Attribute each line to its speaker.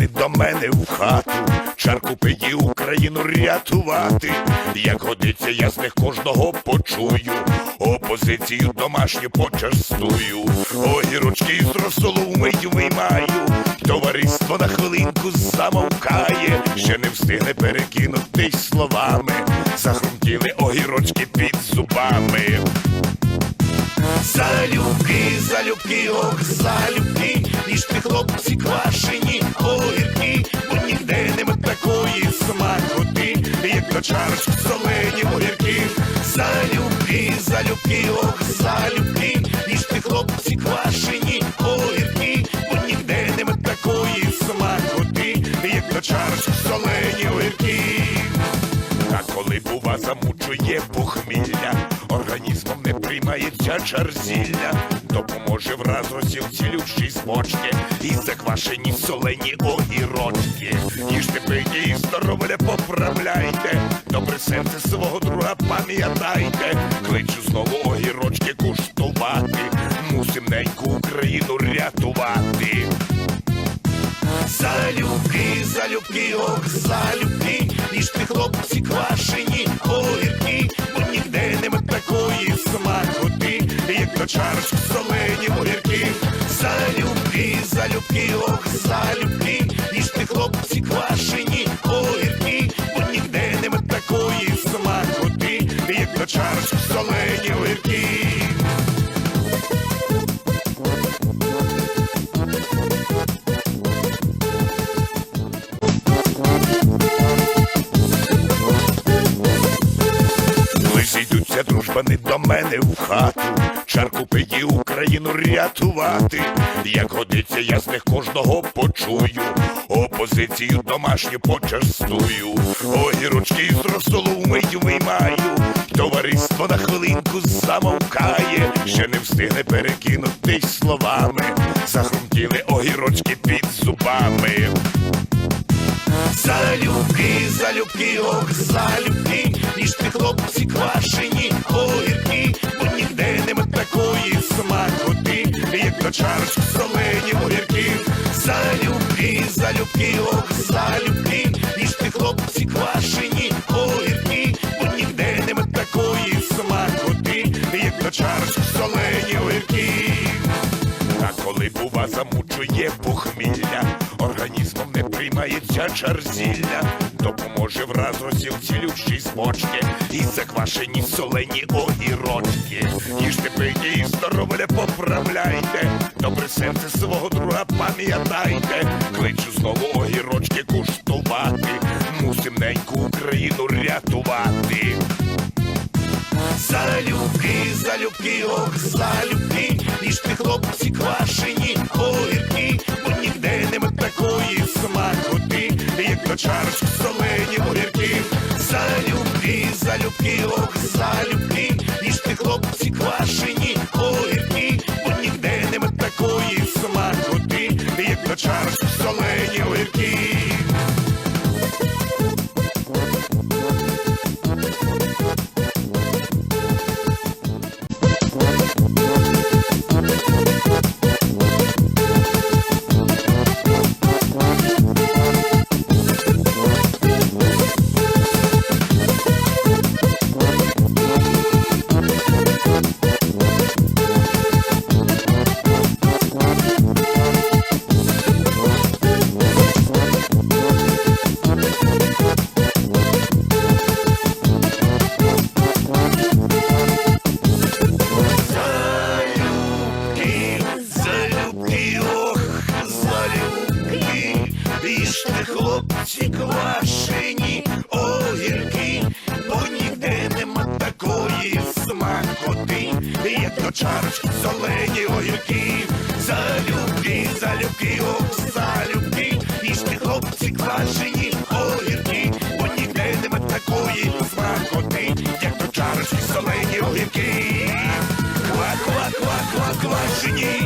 Speaker 1: до мене в хату, чарку пиді Україну рятувати. Як годиться, я з них кожного почую, опозицію домашню почастую, огірочки з розсолу вмить виймаю, товариство на хвилинку замовкає, ще не встигне перекинутись словами, Залюбки, залюбки, ох, залюбки, Їжте хлопці квашені огірки, бо ніде нема такої смакоти, як до чарочки солені огірки. Залюбки, залюбки, ох, залюбки, Їжте хлопці квашені огірки, бо ніде нема такої смакоти, як до чарочки солені огірки. А коли бува замучує похмілля, організмом не чарзілля, допоможе враз цілющий з бочки і заквашені солені огірочки. Їжте пийте і здоров'я поправляйте, добре серце свого друга пам'ятайте, кличу знову огірочки куштувати, мусим неньку Україну рятувати. Залюбки, залюбки, ох, залюбки, Їжте хлопці квашені нема такої смакоти, як до чарочку солені огірки. Залюбки, залюбки, ох, залюбки, Їжте хлопці квашені огірки, бо ніде нема такої смакоти, як до чарочку солені огірки. Дружбани до мене в хату, чарку пиді Україну рятувати. Як годиться, я з них кожного почую, опозицію домашню почастую, огірочки з розсолу вмить виймаю, товариство на хвилинку замовкає, ще не встигне перекинутись словами, захрумтіли огірочки під зубами. Залюбки, залюбки, ох, залюбки, Їжте хлопці квашені огірки, бо ніде нема такої смакоти, як до чарочки солені огірки. Залюбки, залюбки, ох, залюбки, Їжте хлопці квашені огірки, бо ніде нема такої смакоти, як до чарочки солені огірки. А коли бува замучує похмілля, організмом не чарзілля, допоможе враз розсіл цілющий з бочки і заквашені солені огірочки. Їжте пийте і здоров'я поправляйте, добре серце свого друга пам'ятайте, кличу знову огірочки куштувати, мусим неньку Україну рятувати. Залюбки, залюбки, ох, залюбки, Їжте хлопці квашені огірки, як чарочку солені огірків, Залюбки, залюбки, ох, залюбки, Їжте хлопці квашені огірки, бо ніде нема такої смакоти, як на чарочку солені хлопці квашені огірки, бо ніде нема такої смакоти, як до чарочки солені огірки. Залюбки, залюбки, ох, залюбки, Їжте хлопці квашені огірки, бо ніде нема такої смакоти, як до чарочки солені огірки. Ква, ква, ква, ква, квашені,